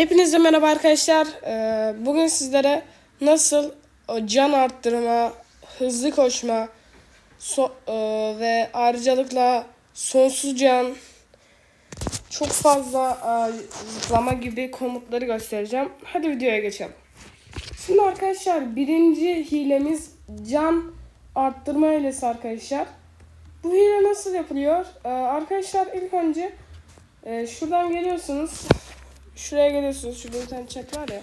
Hepinize merhaba arkadaşlar. Ee, Bugün sizlere nasıl can arttırma, hızlı koşma so- e, ve ayrıcalıkla sonsuz can, çok fazla e, zıplama gibi komutları göstereceğim. Hadi videoya geçelim. Şimdi arkadaşlar birinci hilemiz can arttırma hilesi arkadaşlar. Bu hile nasıl yapılıyor? Ee, Arkadaşlar ilk önce e, şuradan geliyorsunuz. Şuraya geliyorsunuz. Şurada bir tane chat var ya.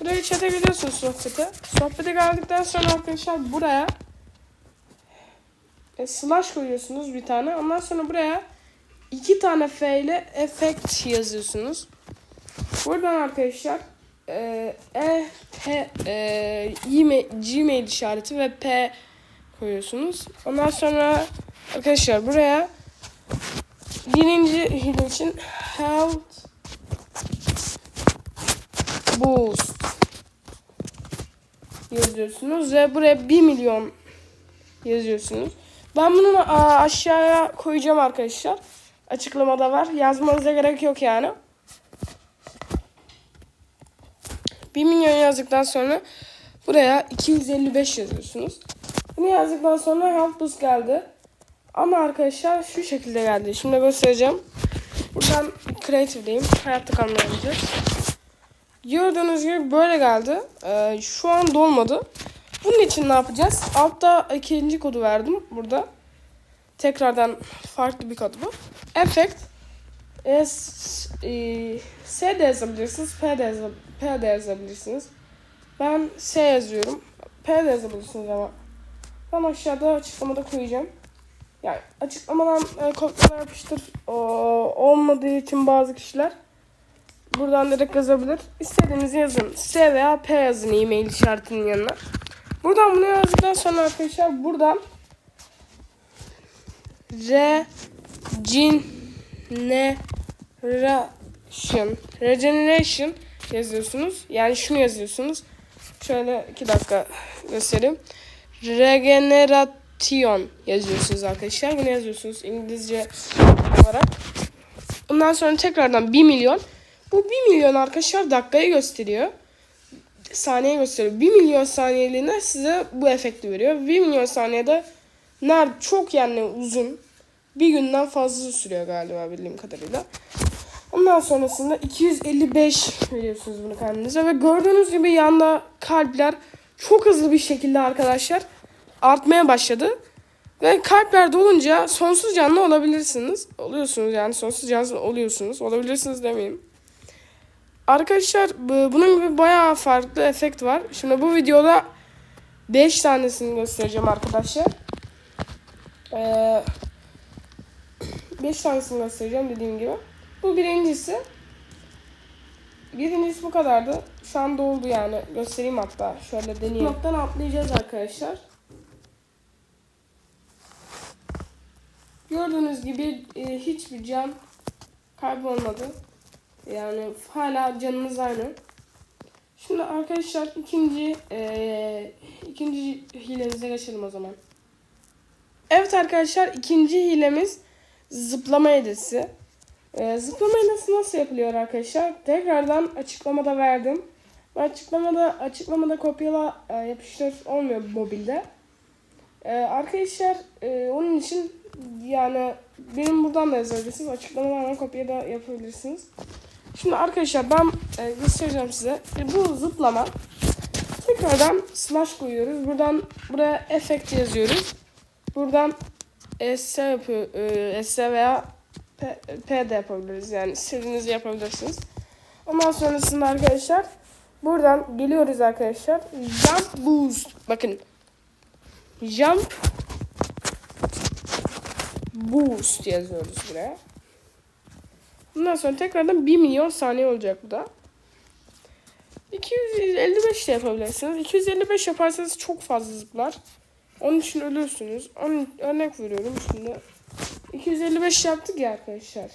Buraya chat'e geliyorsunuz sohbete. Sohbete geldikten sonra arkadaşlar buraya e, slash koyuyorsunuz bir tane. Ondan sonra buraya iki tane F ile effect yazıyorsunuz. Buradan arkadaşlar e, e, P, e, e-mail, Gmail işareti ve P koyuyorsunuz. Ondan sonra arkadaşlar buraya birinci hile için health boost yazıyorsunuz ve buraya 1 milyon yazıyorsunuz. Ben bunu aşağıya koyacağım arkadaşlar. Açıklamada var. Yazmanıza gerek yok yani. 1 milyon yazdıktan sonra buraya 255 yazıyorsunuz. Bunu yazdıktan sonra health boost geldi. Ama arkadaşlar şu şekilde geldi. Şimdi göstereceğim. Buradan creative'deyim. Hayatta kalmaya gideceğiz. Gördüğünüz gibi böyle geldi. Ee, şu an dolmadı. Bunun için ne yapacağız? Altta ikinci kodu verdim burada. Tekrardan farklı bir kod bu. Effect S, e, S de yazabilirsiniz, P de, yazab P de yazabilirsiniz. Ben S yazıyorum. P de yazabilirsiniz ama. Ben aşağıda açıklamada koyacağım. Yani açıklamadan e, kodları yapıştır o, olmadığı için bazı kişiler buradan direkt yazabilir. İstediğinizi yazın. S veya P yazın e-mail işaretinin yanına. Buradan bunu yazdıktan sonra arkadaşlar buradan Regeneration Regeneration yazıyorsunuz. Yani şunu yazıyorsunuz. Şöyle iki dakika göstereyim. Regeneration yazıyorsunuz arkadaşlar. Yine yazıyorsunuz İngilizce olarak. Ondan sonra tekrardan 1 milyon. Bu 1 milyon arkadaşlar dakikayı gösteriyor. Saniye gösteriyor. 1 milyon saniyeliğine size bu efekti veriyor. 1 milyon saniyede ner çok yani uzun. Bir günden fazla sürüyor galiba bildiğim kadarıyla. Ondan sonrasında 255 veriyorsunuz bunu kendinize ve gördüğünüz gibi yanda kalpler çok hızlı bir şekilde arkadaşlar artmaya başladı. Ve kalpler dolunca sonsuz canlı olabilirsiniz. Oluyorsunuz yani sonsuz canlı oluyorsunuz. Olabilirsiniz demeyeyim. Arkadaşlar bu- bunun gibi bayağı farklı efekt var. Şimdi bu videoda 5 tanesini göstereceğim arkadaşlar. 5 tanesini göstereceğim dediğim gibi. Bu birincisi. Birincisi bu kadardı. Şu an doldu yani. Göstereyim hatta. Şöyle deneyeyim. Noktadan atlayacağız arkadaşlar. Gördüğünüz gibi e, hiçbir can kaybolmadı. Yani hala canımız aynı. Şimdi arkadaşlar ikinci e, ikinci hilemize geçelim o zaman. Evet arkadaşlar ikinci hilemiz zıplama hilesi. E, zıplama hilesi nasıl yapılıyor arkadaşlar? Tekrardan açıklamada verdim. Ve açıklamada açıklamada kopyala e, yapıştır olmuyor mobilde. E, arkadaşlar e, onun için yani benim buradan da yazabilirsiniz. Açıklamadan kopya da yapabilirsiniz. Şimdi arkadaşlar ben e, göstereceğim size. E, bu zıplama. Tekrardan slash koyuyoruz. Buradan buraya effect yazıyoruz. Buradan S yapıyor. E, S veya P, P de yapabiliriz. Yani istediğinizi yapabilirsiniz. Ondan sonrasında arkadaşlar buradan geliyoruz arkadaşlar. Jump boost. Bakın. Jump boost yazıyoruz buraya. Bundan sonra tekrardan 1 milyon saniye olacak bu da. 255 de yapabilirsiniz. 255 yaparsanız çok fazla zıplar. Onun için ölürsünüz. Örnek veriyorum şimdi. 255 yaptık ya arkadaşlar.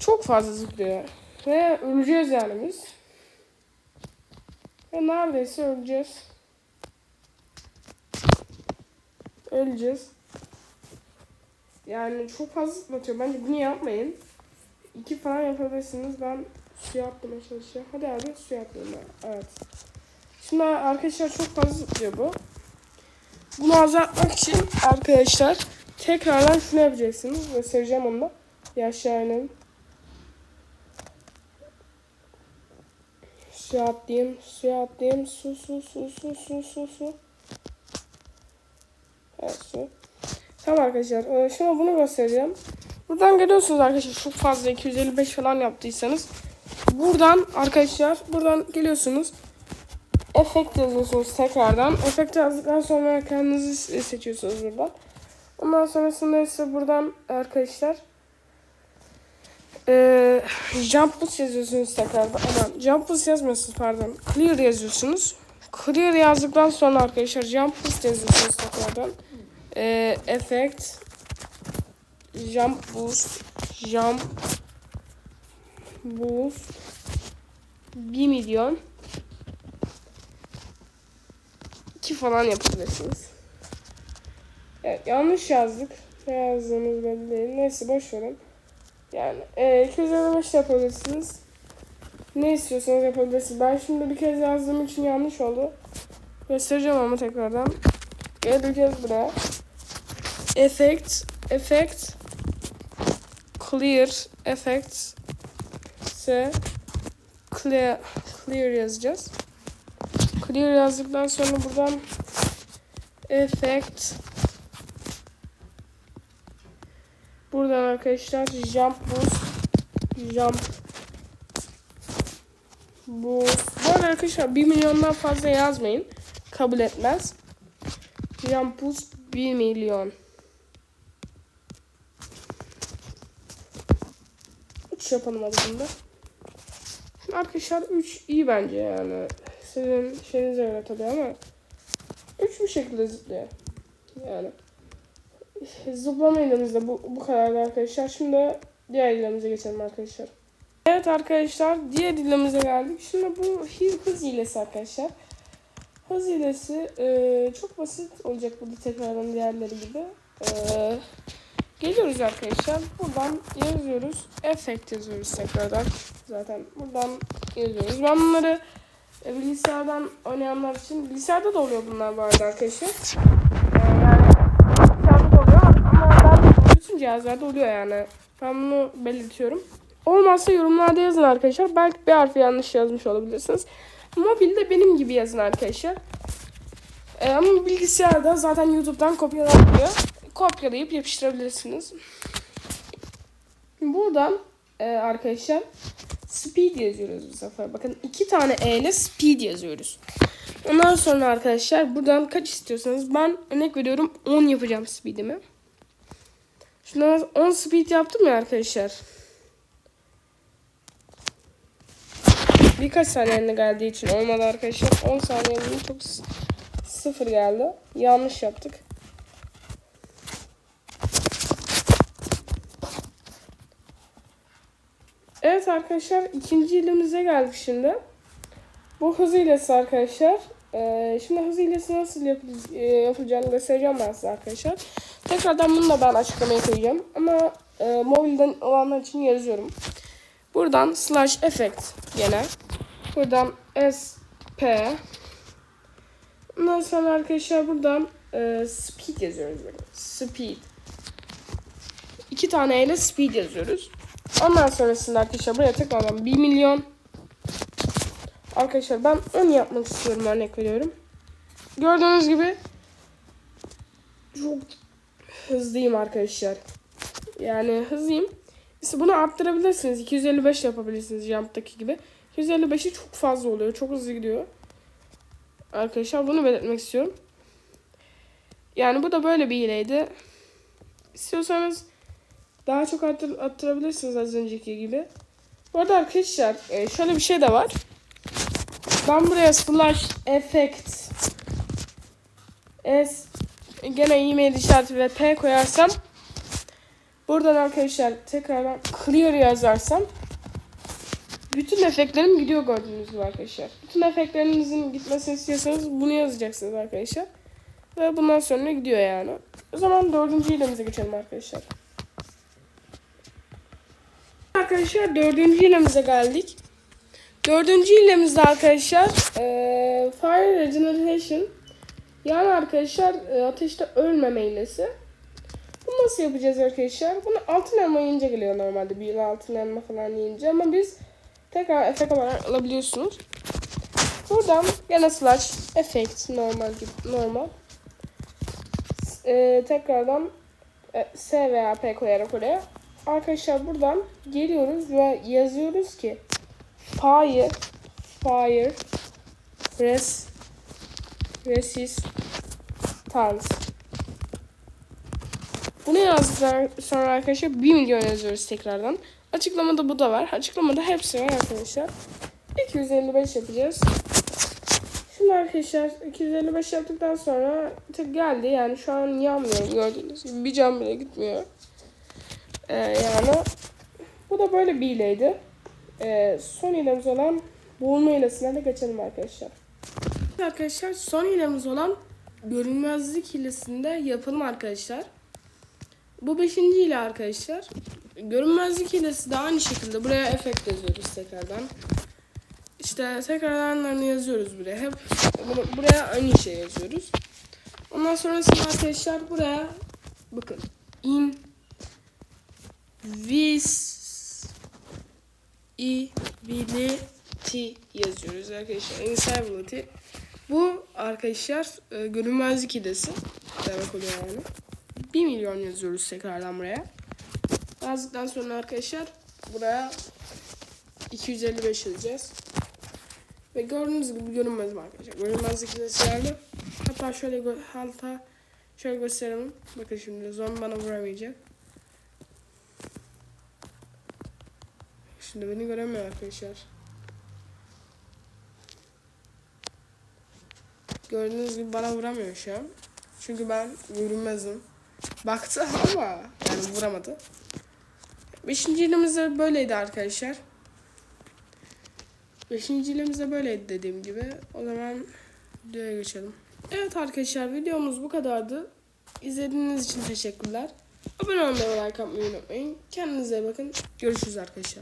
Çok fazla zıplıyor. Ve öleceğiz yani biz. Ve neredeyse öleceğiz. Öleceğiz. Yani çok fazla zıplatıyor. Bence bunu yapmayın. iki falan yapabilirsiniz. Ben suya atlamaya çalışıyorum. Hadi abi suya atlayayım. Evet. Şimdi arkadaşlar çok fazla zıplıyor bu. Bunu azaltmak için arkadaşlar tekrardan şunu yapacaksınız. Göstereceğim onu da. Bir aşağı. Suya atlayayım, suya atlayayım. Su, su, su, su, su, su, su. Evet su. Tamam arkadaşlar. Ee, Şimdi bunu göstereceğim. Buradan geliyorsunuz arkadaşlar. Çok fazla 255 falan yaptıysanız. Buradan arkadaşlar buradan geliyorsunuz. Efekt yazıyorsunuz tekrardan. Efekt yazdıktan sonra kendinizi seçiyorsunuz buradan. Ondan sonrasında ise buradan arkadaşlar ee, jump boost yazıyorsunuz tekrardan. Aman jump boost yazmıyorsunuz pardon. Clear yazıyorsunuz. Clear yazdıktan sonra arkadaşlar jump boost yazıyorsunuz tekrardan. Ee, effect jump boost jump boost 1 milyon 2 falan yapabilirsiniz. Evet yanlış yazdık. Ne yazdığımız belli değil. Neyse boş verin. Yani e, 255 yapabilirsiniz. Ne istiyorsanız yapabilirsiniz. Ben şimdi bir kez yazdığım için yanlış oldu. Göstereceğim ama tekrardan. Geleceğiz buraya. Effect, effect, clear, effect, ise clear, clear yazacağız. Clear yazdıktan sonra buradan effect buradan arkadaşlar jump boost jump boost. Bu arada arkadaşlar 1 milyondan fazla yazmayın kabul etmez. Jump boost 1 milyon 3 yapalım hadi bunda Şimdi arkadaşlar 3 iyi bence yani sizin şeyinize göre tabii ama 3 bir şekilde zıplıyor yani Zıplama ilimizde bu, bu kadardı arkadaşlar. Şimdi diğer ilemize geçelim arkadaşlar. Evet arkadaşlar diğer ilemize geldik. Şimdi bu hız hilesi arkadaşlar. Hız hilesi e, çok basit olacak burada tekrardan diğerleri gibi. E, geliyoruz arkadaşlar. Buradan yazıyoruz. Effect yazıyoruz tekrardan. Zaten buradan yazıyoruz. Ben bunları e, bilgisayardan oynayanlar için bilgisayarda da oluyor bunlar bu arada arkadaşlar. E, yani bilgisayarda da oluyor ama ben bütün cihazlarda oluyor yani. Ben bunu belirtiyorum. Olmazsa yorumlarda yazın arkadaşlar. Belki bir harfi yanlış yazmış olabilirsiniz. Mobilde benim gibi yazın arkadaşlar. Ee, ama bilgisayarda zaten YouTube'dan kopyalanıyor. Kopyalayıp yapıştırabilirsiniz. Buradan e, arkadaşlar speed yazıyoruz bu sefer. Bakın iki tane E ile speed yazıyoruz. Ondan sonra arkadaşlar buradan kaç istiyorsanız ben örnek veriyorum 10 yapacağım speedimi. Şuna 10 speed yaptım ya arkadaşlar. Birkaç saniyenin geldiği için olmadı arkadaşlar. 10 saniyenin çok sıfır geldi. Yanlış yaptık. Evet arkadaşlar ikinci ilimize geldik şimdi. Bu hız hilesi arkadaşlar. Ee, şimdi hız hilesi nasıl yapıl- e, yapılacağını göstereceğim ben size arkadaşlar. Tekrardan bunu da ben açıklamaya koyacağım. Ama e, mobilden olanlar için yazıyorum. Buradan slash effect gene. Buradan sp. Ondan sonra arkadaşlar buradan e, speed yazıyoruz. Speed. İki tane ile speed yazıyoruz. Ondan sonrasında arkadaşlar buraya tekrardan 1 milyon. Arkadaşlar ben 10 yapmak istiyorum örnek veriyorum. Gördüğünüz gibi çok hızlıyım arkadaşlar. Yani hızlıyım. İşte bunu arttırabilirsiniz. 255 yapabilirsiniz Jump'taki gibi. 255'i çok fazla oluyor. Çok hızlı gidiyor. Arkadaşlar bunu belirtmek istiyorum. Yani bu da böyle bir hileydi. İstiyorsanız daha çok arttır, arttırabilirsiniz az önceki gibi. Bu arada arkadaşlar e, şöyle bir şey de var. Ben buraya slash effect s gene e-mail işareti ve p koyarsam buradan arkadaşlar tekrardan clear yazarsam bütün efektlerim gidiyor gördüğünüz gibi arkadaşlar. Bütün efektlerinizin gitmesini istiyorsanız bunu yazacaksınız arkadaşlar. Ve bundan sonra gidiyor yani. O zaman dördüncü hilemize geçelim arkadaşlar. Arkadaşlar dördüncü hilemize geldik. Dördüncü hilemizde arkadaşlar eee Fire Regeneration yani arkadaşlar e, ateşte ölmeme hilesi. Bunu nasıl yapacağız arkadaşlar? Bunu altın elma yiyince geliyor normalde. Bir altın elma falan yiyince ama biz tekrar efekt olarak alabiliyorsunuz. Buradan gene slash effect normal gibi normal. Ee, tekrardan e, S veya P koyarak oraya. Arkadaşlar buradan geliyoruz ve yazıyoruz ki fire fire res resistance bunu yazdıktan sonra arkadaşlar 1 milyon yazıyoruz tekrardan. Açıklamada bu da var. Açıklamada hepsi var arkadaşlar. 255 yapacağız. Şimdi arkadaşlar 255 yaptıktan sonra tık geldi. Yani şu an yanmıyor gördüğünüz gibi. Bir cam bile gitmiyor. Ee, yani bu da böyle bir hileydi. Ee, son hilemiz olan boğulma hilesine de geçelim arkadaşlar. Arkadaşlar son hilemiz olan görünmezlik hilesinde yapalım arkadaşlar. Bu beşinci hile arkadaşlar. Görünmezlik hilesi de aynı şekilde buraya efekt yazıyoruz tekrardan. İşte tekrarlarını yazıyoruz buraya. Hep buraya aynı şey yazıyoruz. Ondan sonrasında arkadaşlar buraya bakın in vis ability yazıyoruz arkadaşlar. Invisibility. Bu arkadaşlar e, görünmezlik hilesi demek oluyor yani. 1 milyon yazıyoruz tekrardan buraya. Yazdıktan sonra arkadaşlar buraya 255 yazacağız. Ve gördüğünüz gibi görünmez arkadaşlar? Görünmezlik hilesi geldi. Hatta şöyle hatta şöyle gösterelim. Bakın şimdi zombi bana vuramayacak. Şimdi beni göremiyor arkadaşlar. Gördüğünüz gibi bana vuramıyor şu an. Çünkü ben görünmezim. Baktı ama yani vuramadı. Beşinci ilimiz de böyleydi arkadaşlar. Beşinci ilimiz de böyleydi dediğim gibi. O zaman videoya geçelim. Evet arkadaşlar videomuz bu kadardı. İzlediğiniz için teşekkürler. Abone olmayı like atmayı unutmayın. Kendinize iyi bakın. Görüşürüz arkadaşlar.